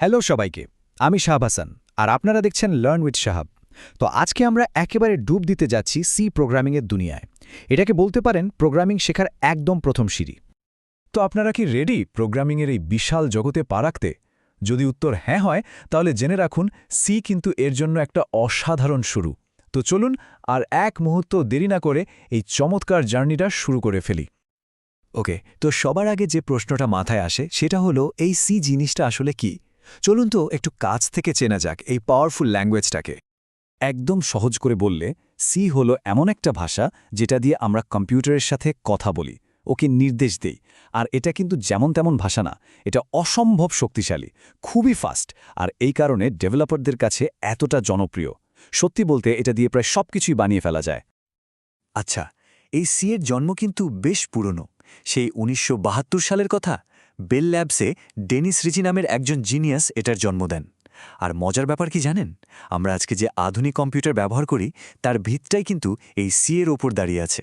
Hello সবাইকে, আমি শাহাব হাসান, আর আপনারা দেখছেন লার্ন উইথ শাহাব। তো আজকে আমরা একেবারে ডুব দিতে যাচ্ছি সি প্রোগ্রামিংয়ের দুনিয়ায়। এটাকে বলতে পারেন প্রোগ্রামিং শেখার একদম প্রথম সিঁড়ি। তো আপনারা কি রেডি প্রোগ্রামিংয়ের এই বিশাল জগতে পা রাখতে? যদি উত্তর হ্যাঁ হয়, তাহলে জেনে রাখুন সি কিন্তু এর জন্য একটা অসাধারণ শুরু। তো চলুন আর এক মুহূর্ত দেরি না করে এই চমৎকার জার্নিটা শুরু করে ফেলি। ওকে, তো সবার আগে যে প্রশ্নটা মাথায় আসে, সেটা হলো এই সি জিনিসটা আসলে কি? চলুন তো একটু কাছ থেকে চেনা যাক এই পাওয়ারফুল ল্যাঙ্গুয়েজটাকে একদম সহজ করে বললে সি হল এমন একটা ভাষা যেটা দিয়ে আমরা কম্পিউটারের সাথে কথা বলি, ওকে নির্দেশ দেই। আর এটা কিন্তু যেমন তেমন ভাষা না, এটা অসম্ভব শক্তিশালী, খুবই ফাস্ট আর এই কারণে ডেভেলপারদের কাছে এতটা জনপ্রিয়। সত্যি বলতে এটা দিয়ে প্রায় সব কিছুই বানিয়ে ফেলা যায়। আচ্ছা এই সি এর জন্ম কিন্তু বেশ পুরনো, সেই উনিশশো বাহাত্তর সালের কথা? বেল ল্যাবসে ডেনিস রিচি নামের একজন জিনিয়াস এটার জন্ম দেন। আর মজার ব্যাপার কি জানেন? আমরা আজকে যে আধুনিক কম্পিউটার ব্যবহার করি, তার ভিতটাই কিন্তু এই সি এর ওপর দাঁড়িয়ে আছে।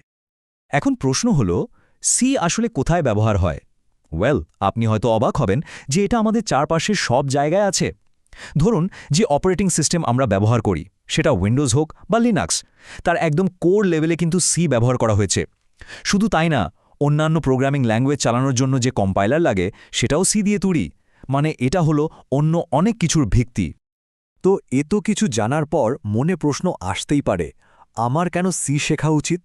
এখন প্রশ্ন হল সি আসলে কোথায় ব্যবহার হয়? ওয়েল আপনি হয়তো অবাক হবেন যে এটা আমাদের চারপাশের সব জায়গায় আছে। ধরুন যে অপারেটিং সিস্টেম আমরা ব্যবহার করি, সেটা উইন্ডোজ হোক বা লিনাক্স তার একদম কোর লেভেলে কিন্তু সি ব্যবহার করা হয়েছে। শুধু তাই না অন্যান্য প্রোগ্রামিং ল্যাঙ্গুয়েজ চালানোর জন্য যে কম্পাইলার লাগে, সেটাও সি দিয়ে তুড়ি। মানে এটা হলো অন্য অনেক কিছুর ভিত্তি। তো এত কিছু জানার পর মনে প্রশ্ন আসতেই পারে, আমার কেন সি শেখা উচিত?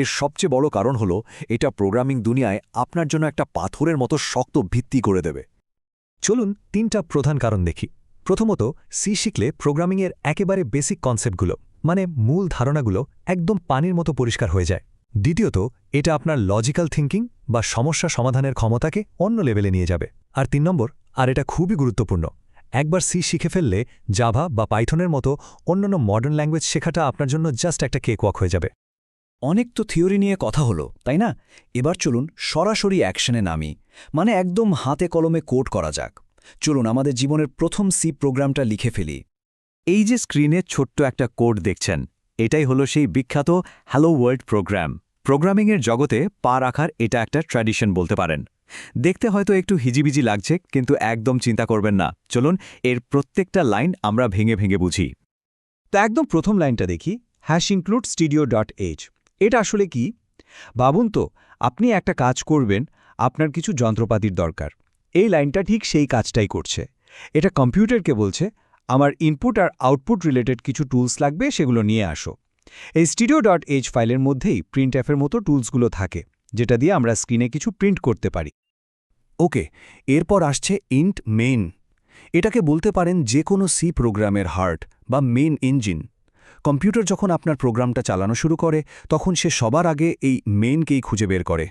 এর সবচেয়ে বড় কারণ হল, এটা প্রোগ্রামিং দুনিয়ায় আপনার জন্য একটা পাথরের মতো শক্ত ভিত্তি করে দেবে। চলুন তিনটা প্রধান কারণ দেখি। প্রথমত সি শিখলে প্রোগ্রামিংয়ের একেবারে বেসিক কনসেপ্টগুলো মানে মূল ধারণাগুলো একদম পানির মতো পরিষ্কার হয়ে যায়। দ্বিতীয়ত, এটা আপনার লজিক্যাল থিঙ্কিং বা সমস্যা সমাধানের ক্ষমতাকে অন্য লেভেলে নিয়ে যাবে। আর তিন নম্বর, আর এটা খুবই গুরুত্বপূর্ণ, একবার সি শিখে ফেললে জাভা বা পাইথনের মতো অন্যান্য মডার্ন ল্যাঙ্গুয়েজ শেখাটা আপনার জন্য জাস্ট একটা কেক ওয়াক হয়ে যাবে। অনেক তো থিওরি নিয়ে কথা হলো, তাই না? এবার চলুন সরাসরি অ্যাকশনে নামি মানে একদম হাতে কলমে কোড করা যাক। চলুন আমাদের জীবনের প্রথম সি প্রোগ্রামটা লিখে ফেলি। এই যে স্ক্রিনে ছোট্ট একটা কোড দেখছেন, এটাই হলো সেই বিখ্যাত হ্যালো ওয়ার্ল্ড প্রোগ্রাম প্রোগ্রামিংয়ের জগতে পা রাখার এটা একটা ট্র্যাডিশন বলতে পারেন। দেখতে হয়তো একটু হিজিবিজি লাগছে, কিন্তু একদম চিন্তা করবেন না। চলুন, এর প্রত্যেকটা লাইন আমরা ভেঙে ভেঙে বুঝি। তো একদম প্রথম লাইনটা দেখি hash include studio dot H এটা আসলে কি? ভাবুন তো, আপনি একটা কাজ করবেন, আপনার কিছু যন্ত্রপাতির দরকার। এই লাইনটা ঠিক সেই কাজটাই করছে। এটা কম্পিউটারকে বলছে, আমার ইনপুট আর আউটপুট রিলেটেড কিছু টুলস লাগবে, সেগুলো নিয়ে আসো। এই স্টুডিও ডট এইচ ফাইলের মধ্যেই প্রিন্ট অ্যাফের মতো টুলসগুলো থাকে, যেটা দিয়ে আমরা স্ক্রিনে কিছু প্রিন্ট করতে পারি। ওকে এরপর আসছে ইন্ট মেইন এটাকে বলতে পারেন যে কোনো সি প্রোগ্রামের হার্ট বা মেইন ইঞ্জিন কম্পিউটার যখন আপনার প্রোগ্রামটা চালানো শুরু করে, তখন সে সবার আগে এই মেইনকেই খুঁজে বের করে।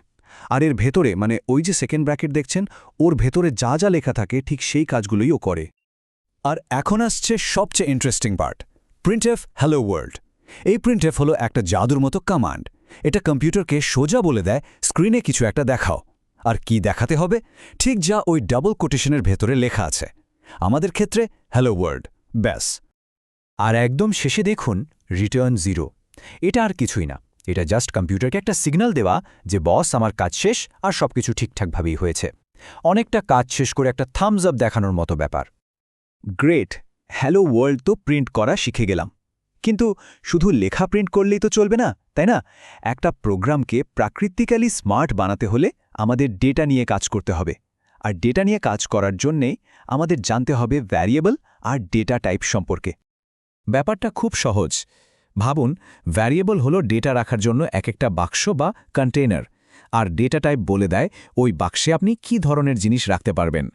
আর এর ভেতরে মানে ওই যে সেকেন্ড ব্র্যাকেট দেখছেন, ওর ভেতরে যা যা লেখা থাকে, ঠিক সেই কাজগুলোই ও করে। আর এখন আসছে সবচেয়ে interesting part printf hello world এই প্রিন্টএফ হলো একটা জাদুর মতো কমান্ড এটা কম্পিউটারকে সোজা বলে দেয় স্ক্রিনে কিছু একটা দেখাও। আর কি দেখাতে হবে? ঠিক যা ওই ডাবল কোটেশনের ভেতরে লেখা আছে। আমাদের ক্ষেত্রে হ্যালো ওয়ার্ল্ড ব্যাস। আর একদম শেষে দেখুন রিটার্ন জিরো এটা আর কিছুই না। এটা জাস্ট কম্পিউটারকে একটা সিগন্যাল দেওয়া যে, বস, আমার কাজ শেষ আর সবকিছু ঠিকঠাকভাবেই হয়েছে। অনেকটা কাজ শেষ করে একটা থামস আপ দেখানোর মতো ব্যাপার। গ্রেট হ্যালো ওয়ার্ল্ড তো প্রিন্ট করা শিখে গেলাম। কিন্তু শুধু লেখা প্রিন্ট করলেই তো চলবে না, তাই না? একটা প্রোগ্রামকে প্রাকৃতিক্যালি স্মার্ট বানাতে হলে আমাদের ডেটা নিয়ে কাজ করতে হবে। আর ডেটা নিয়ে কাজ করার জন্যেই আমাদের জানতে হবে ভ্যারিয়েবল আর ডেটা টাইপ সম্পর্কে। ব্যাপারটা খুব সহজ। ভাবুন, ভ্যারিয়েবল হলো ডেটা রাখার জন্য এক একটা বাক্স বা কন্টেইনার, আর ডেটা টাইপ বলে দেয় ওই বাক্সে আপনি কি ধরনের জিনিস রাখতে পারবেন।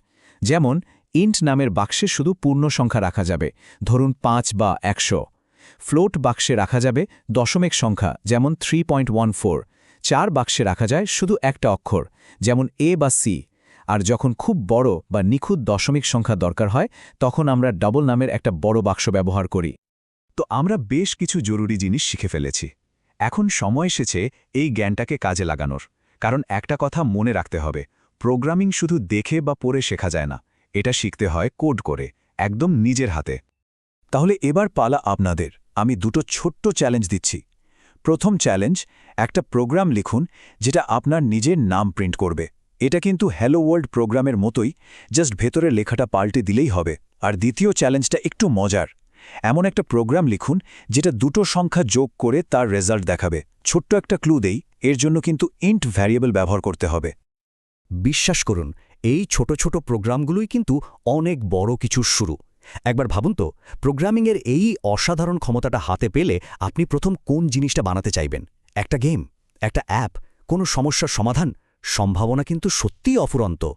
যেমন, ইন্ট নামের বাক্সে শুধু পূর্ণ সংখ্যা রাখা যাবে, ধরুন পাঁচ বা একশো। ফ্লোট বাক্সে রাখা যাবে দশমিক সংখ্যা, যেমন থ্রি চার বাক্সে রাখা যায় শুধু একটা অক্ষর, যেমন এ বা সি আর যখন খুব বড় বা নিখুঁত দশমিক সংখ্যা দরকার হয়, তখন আমরা ডাবল নামের একটা বড় বাক্স ব্যবহার করি। তো আমরা বেশ কিছু জরুরি জিনিস শিখে ফেলেছি। এখন সময় এসেছে এই জ্ঞানটাকে কাজে লাগানোর। কারণ একটা কথা মনে রাখতে হবে, প্রোগ্রামিং শুধু দেখে বা পড়ে শেখা যায় না। এটা শিখতে হয় কোড করে, একদম নিজের হাতে। তাহলে এবার পালা আপনাদের। আমি দুটো ছোট্ট চ্যালেঞ্জ দিচ্ছি। প্রথম চ্যালেঞ্জ একটা প্রোগ্রাম লিখুন যেটা আপনার নিজের নাম প্রিন্ট করবে। এটা কিন্তু হ্যালো ওয়ার্ল্ড প্রোগ্রামের মতোই জাস্ট ভেতরের লেখাটা পাল্টে দিলেই হবে। আর দ্বিতীয় চ্যালেঞ্জটা একটু মজার। এমন একটা প্রোগ্রাম লিখুন যেটা দুটো সংখ্যা যোগ করে তার রেজাল্ট দেখাবে। ছোট্ট একটা ক্লু দেই, এর জন্য কিন্তু ইন্ট ভ্যারিয়েবল ব্যবহার করতে হবে। বিশ্বাস করুন, এই ছোট ছোট প্রোগ্রামগুলোই কিন্তু অনেক বড় কিছুর শুরু। একবার ভাবুন তো, প্রোগ্রামিংয়ের এই অসাধারণ ক্ষমতাটা হাতে পেলে আপনি প্রথম কোন জিনিসটা বানাতে চাইবেন? একটা গেম, একটা অ্যাপ, কোনো সমস্যার সমাধান? সম্ভাবনা কিন্তু সত্যিই অফুরন্ত।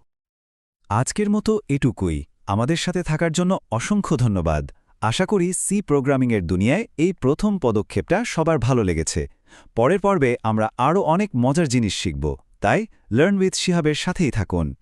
আজকের মতো এটুকুই। আমাদের সাথে থাকার জন্য অসংখ্য ধন্যবাদ। আশা করি সি প্রোগ্রামিংয়ের দুনিয়ায় এই প্রথম পদক্ষেপটা সবার ভালো লেগেছে। পরের পর্বে আমরা আরও অনেক মজার জিনিস শিখব। তাই লার্ন উইথ শিহাবের সাথেই থাকুন।